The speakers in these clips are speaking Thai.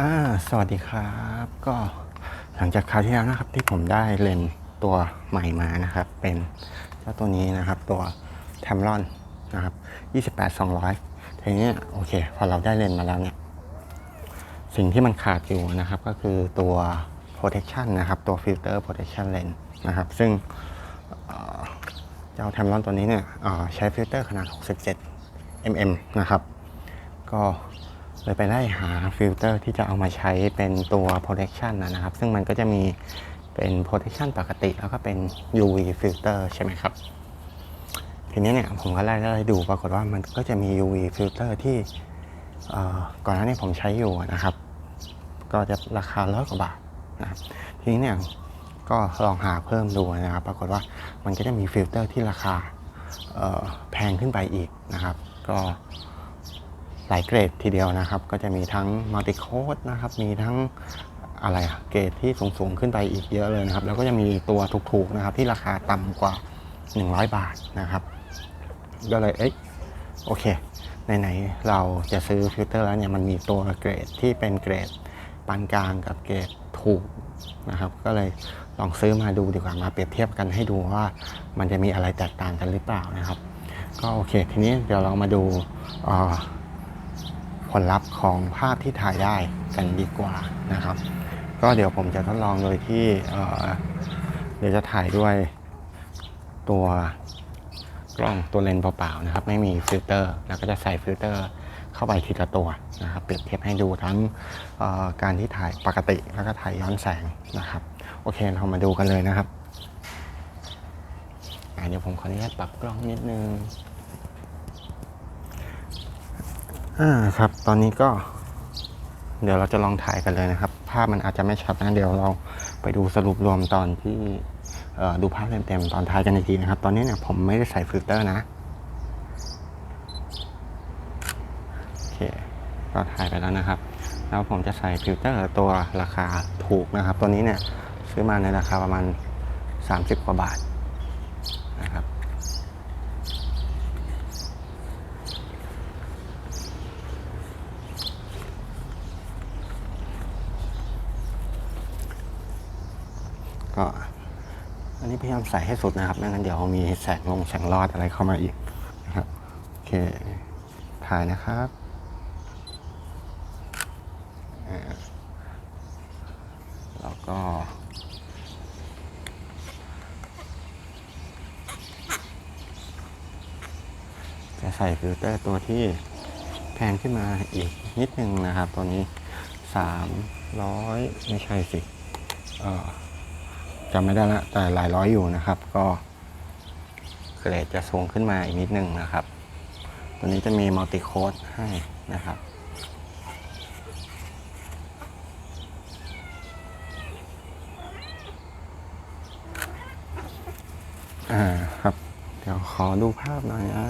อ่าสวัสดีครับ ก็หลังจากคราวที่แล้วนะครับที่ผมได้เลนตัวใหม่มานะครับ เป็นเจ้าตัวนี้นะครับ ตัว t a m r o n นะครับ28 200ทีนี้โอเค พอเราได้เลนมาแล้วเนี่ย สิ่งที่มันขาดอยู่นะครับ ก็คือตัว protection นะครับ ตัว filter protection lens นะครับ ซึ่งเจ้า t a m r o n ตัวนี้เนี่ยใช้ฟิลเตอร์ขนาด 67 mm นะครับ ก็ เลยไปไล่หาฟิลเตอร์ที่จะเอามาใช้เป็นตัว protection นะนะครับ ซึ่งมันก็จะมีเป็น protection ปกติ แล้วก็เป็น UV filter ใช่ไหมครับ ทีนี้เนี่ยผมก็ไล่ไล่ดูปรากฏว่ามันก็จะมี UV filter ที่เอ่ก่อนหน้านี้ผมใช้อยู่นะครับ ก็จะราคาร้อยกว่าบาทนะครับทีนี้เนี่ยก็ลองหาเพิ่มดูนะครับ ปรากฏว่ามันก็จะมีฟิลเตอร์ที่ราคาแพงขึ้นไปอีกนะครับ ก็ หลายเกรดทีเดียวนะครับ ก็จะมีทั้งมัลติโคดนะครับ มีทั้งอะไรอะเกรดที่สูงๆขึ้นไปอีกเยอะเลยนะครับ แล้วก็จะมีตัวถูกๆนะครับ ที่ราคาต่ำกว่า 100 บาทนะครับ ก็เลยเอ๊ะโอเคไหนๆเราจะซื้อฟิลเตอร์แล้วเนี่ยมันมีตัวเกรดที่เป็นเกรดปานกลางกับเกรดถูกนะครับ ก็เลยลองซื้อมาดูดีกว่ามาเปรียบเทียบกันให้ดูว่ามันจะมีอะไรแตกต่างกันหรือเปล่านะครับ ก็โอเค ทีนี้เดี๋ยวเรามาดูอ่อผ ลลัพธ์ของภาพที่ถ่ายได้กันดีกว่านะครับ ก็เดี๋ยวผมจะทดลองโดยที่เเดี๋ยวจะถ่ายด้วยตัวกล้องตัวเลนส์เปล่าๆนะครับ ไม่มีฟิลเตอร์ แล้วก็จะใส่ฟิลเตอร์เข้าไปทีละตัวนะครับ เปรียบเทียบให้ดูทั้งการที่ถ่ายปกติแล้วก็ถ่ายย้อนแสงนะครับ โอเคเรามาดูกันเลยนะครับเดี๋ยวผมขออนุญาตปรับกล้องนิดนึง อ่าครับ ตอนนี้ก็ เดี๋ยวเราจะลองถ่ายกันเลยนะครับ ภาพมันอาจจะไม่ชัดนะ เดี๋ยวเราไปดูสรุปรวมตอนที่เออดูภาพเต็มๆตอนท้ายกันอีกทีนะครับ ตอนนี้เนี่ยผมไม่ได้ใส่ฟิลเตอร์นะ โอเคก็ถ่ายไปแล้วนะครับ แล้วผมจะใส่ฟิลเตอร์ตัวราคาถูกนะครับ ตัวนี้เนี่ยซื้อมาในราคาประมาณ 30 กว่าบาทนะครับ ก็อันนี้พ ยายามใส่ให้สุดนะครับไม่งั้นเดี๋ยวมีแสงลงแสงรอดอะไรเข้ามาอีกนะครับโอเคถ่ายนะครับแล้วก็จะใส่ฟิลเตอร์ตัวที่แพงขึ้นมาอีกนิดนึงนะครับ ตัวนี้ 300 ไม่ใช่สิเอ่อ จำไม่ได้ละแต่หลายร้อยอยู่นะครับ ก็เกรดจะสูงขึ้นมาอีกนิดนึงนะครับ ตัวนี้จะมีมัลติโค้ดให้นะครับอ่าครับ เดี๋ยวขอดูภาพหน่อยนะ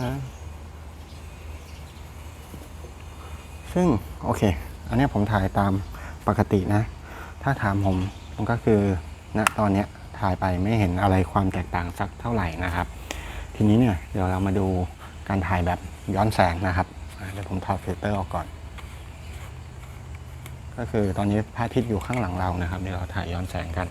ซึ่งโอเค อันนี้ผมถ่ายตามปกตินะ ถ้าถามผมมันก็คือ ณตอนนี้ถ่ายไปไม่เห็นอะไรความแตกต่างสักเท่าไหร่นะครับ ทีนี้เนี่ยเดี๋ยวเรามาดูการถ่ายแบบย้อนแสงนะครับเดี๋ยวผมถอดฟิลเตอร์ออกก่อน ก็คือตอนนี้พระอาทิตย์อยู่ข้างหลังเรานะครับเดี๋ยวเราถ่ายย้อนแสงกัน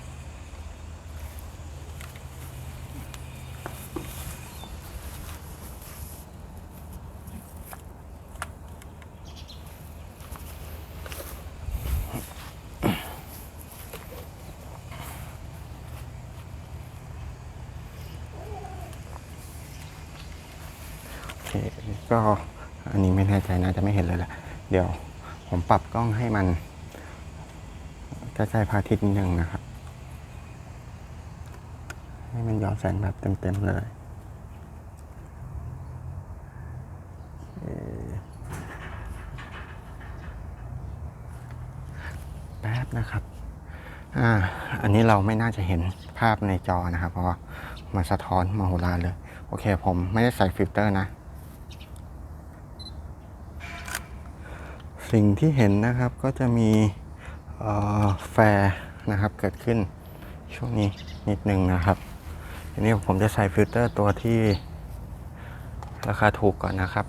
ก็อันนี้ไม่แน่ใจน่าจะไม่เห็นเลยแหละเดี๋ยวผมปรับกล้องให้มันใกล้ๆพระอาทิตย์นิดนึงนะครับ ให้มันย้อนแสงแบบเต็มๆเลยแป๊บนะครับอ่าอันนี้เราไม่น่าจะเห็นภาพในจอนะครับ เพราะว่ามันสะท้อนมโหฬารเลย โอเคผมไม่ได้ใส่ฟิลเตอร์นะ สิ่งที่เห็นนะครับก็จะมีแฟร์นะครับเกิดขึ้นช่วงนี้นิดนึงนะครับทีนี้ผมจะใส่ฟิลเตอร์ตัวที่ราคาถูกก่อนนะครับ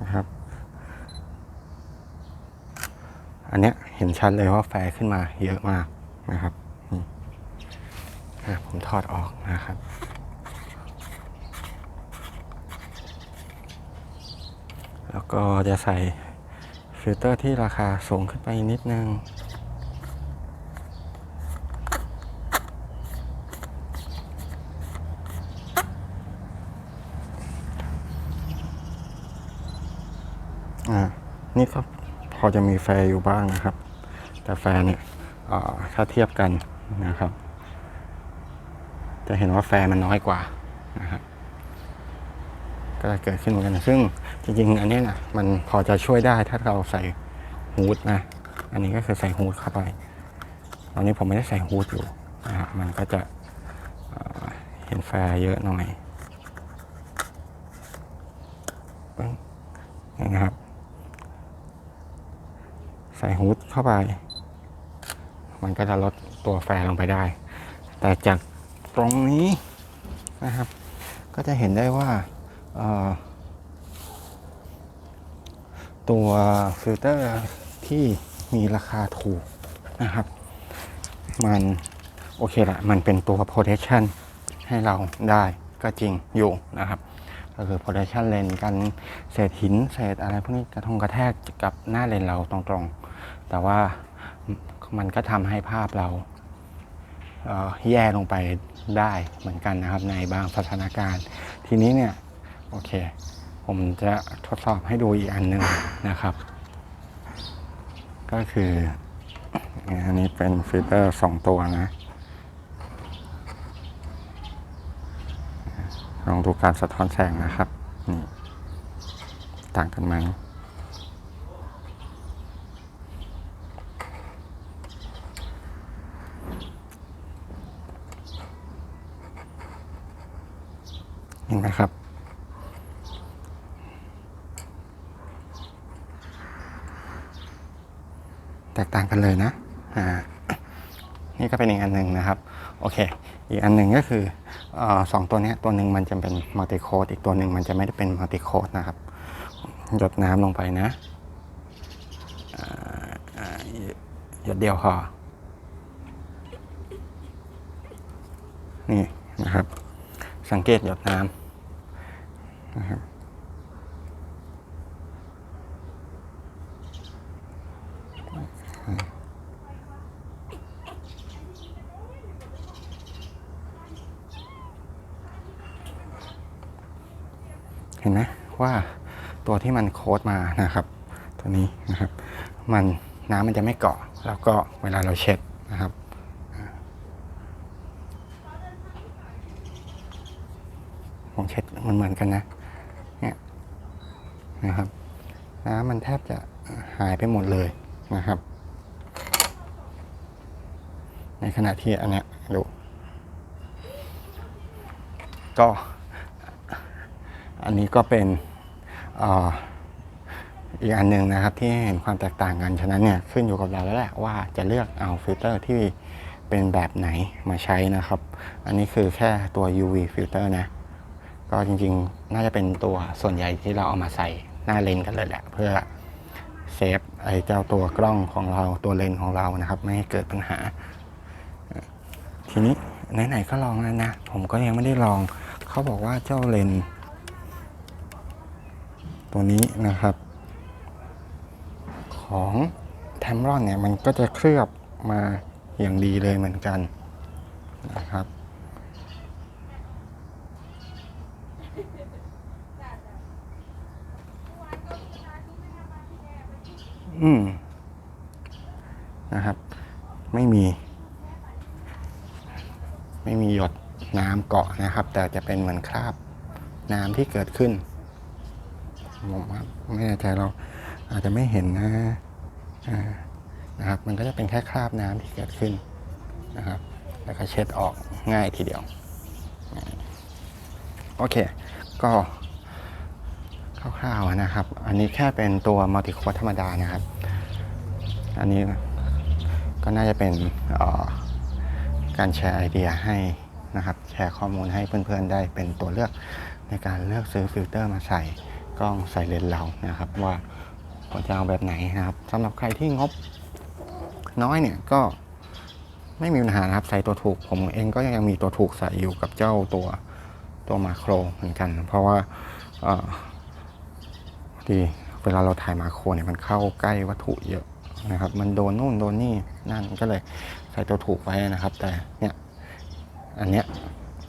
นะครับ อันเนี้ยเห็นชัดเลยว่าแฟร์ขึ้นมาเยอะมากนะครับ ผมถอดออกนะครับ แล้วก็จะใส่ฟิลเตอร์ที่ราคาสูงขึ้นไปนิดนึง อ่า นี่ก็พอจะมีแฟร์อยู่บ้างนะครับ แต่แฟร์เนี่ยถ้าเทียบกันนะครับ จะเห็นว่าแฟร์มันน้อยกว่านะครับก็จะเกิดขึ้นเหมือนกัน ซึ่งจริงๆ อันนี้นะมันพอจะช่วยได้ถ้าเราใส่ฮูดนะ อันนี้ก็คือใส่ฮูดเข้าไป ตอนนี้ผมไม่ได้ใส่ฮูดอยู่นะครับมันก็จะเห็นแฟร์เยอะหน่อยนี้ครับ ใส่ฮูดเข้าไป มันก็จะลดตัวแฟร์ลงไปได้ แต่จาก ตรงนี้นะครับ ก็จะเห็นได้ว่าตัวฟิลเตอร์ที่มีราคาถูกนะครับ มันโอเคละมันเป็นตัว protection ให้เราได้ก็จริงอยู่นะครับ ก็คือ protection เลนกันเศษหินเศษอะไรพวกนี้กระทงกระแทกกับหน้าเลนเราตรงๆ แต่ว่ามันก็ทำให้ภาพเรา แย่ลงไปได้เหมือนกันนะครับในบางสถานการณ์ ทีนี้เนี่ยโอเค ผมจะทดสอบให้ดูอีกอันหนึ่งนะครับ ก็คืออันนี้เป็นฟิลเตอร์สองตัวนะลองดูการสะท้อนแสงนะครับ นี่ ต่างกันไหม นไหมครับ แตกต่างกันเลยนะอ่านี่ก็เป็นอีกอันหนึ่งนะครับโอเค อีกอันหนึ่งก็คืออสองตัวนี้ตัวหนึ่งมันจะเป็นมัลติโคดอีกตัวหนึ่งมันจะไม่ได้เป็นมัลติโคดนะครับหยดน้ำลงไปนะหยดเดียวพอนี่นะครับ สังเกตหยดน้ำ นะครับเห็นไหมว่าตัวที่มันโค้ดมานะครับ ตัวนี้นะครับ มันน้ำมันจะไม่เกาะ แล้วก็เวลาเราเช็ดนะครับอ่าผมเช็ดมันเหมือนกันนะ นะครับน้ำมันแทบจะหายไปหมดเลยนะครับ ในขณะที่อันเนี้ยดู ก็อันนี้ก็เป็นอีกอันหนึ่งนะครับที่เห็นความแตกต่างกัน ฉะนั้นเนี่ยขึ้นอยู่กับเราแล้วแหละว่าจะเลือกเอาฟิลเตอร์ที่เป็นแบบไหนมาใช้นะครับ อันนี้คือแค่ตัว UV ฟิลเตอร์นะ ก็จริงๆ น่าจะเป็นตัวส่วนใหญ่ที่เราเอามาใส่ หน้าเลนกันเลยแหละ เพื่อเซฟไอ้เจ้าตัวกล้องของเราตัวเลนของเรานะครับ ไม่ให้เกิดปัญหา ทีนี้ไหนๆก็ลองแล้วนะ ผมก็ยังไม่ได้ลอง เขาบอกว่าเจ้าเลน ตัวนี้นะครับ ของแทมรอนเนี่ยมันก็จะเคลือบมาอย่างดีเลยเหมือนกันนะครับ อืมนะครับ ไม่มี ไม่มีหยดน้ำเกาะนะครับ แต่จะเป็นเหมือนคราบน้ำที่เกิดขึ้นผมไม่แน่ใจเราอาจจะไม่เห็นนะนะครับ มันก็จะเป็นแค่คราบน้ำที่เกิดขึ้นนะครับ แล้วก็เช็ดออกง่ายทีเดียว โอเค ก็ คร่าวๆนะครับ อันนี้แค่เป็นตัวมัลติโคดธรรมดานะครับ อันนี้ก็น่าจะเป็นการแชร์ไอเดียให้นะครับ แชร์ข้อมูลให้เพื่อนๆได้เป็นตัวเลือกในการเลือกซื้อฟิลเตอร์มาใส่กล้องใส่เลนส์เรานะครับ ว่าควรจะเอาแบบไหนนะครับสำหรับใครที่งบน้อยเนี่ยก็ไม่มีปัญหานะครับใส่ตัวถูกผมเองก็ยังมีตัวถูกใส่อยู่กับเจ้าตัวตัวมาโครเหมือนกัน เพราะว่า ดีเวลาเราถ่ายมาโครเนี่ยมันเข้าใกล้วัตถุเยอะนะครับ มันโดนนู่นโดนนี่นั่นก็เลยใส่ตัวถูกไว้นะครับ แต่เนี่ยอันเนี้ย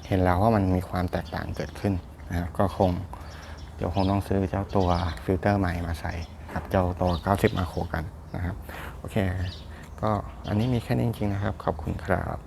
เห็นแล้วว่ามันมีความแตกต่างเกิดขึ้นนะครับก็คงเดี๋ยวคงต้องซื้อเจ้าตัวฟิลเตอร์ใหม่มาใส่กับเจ้าตัว 90 มาโครกันนะครับ โอเค ก็อันนี้มีแค่นี้จริงๆนะครับ ขอบคุณครับ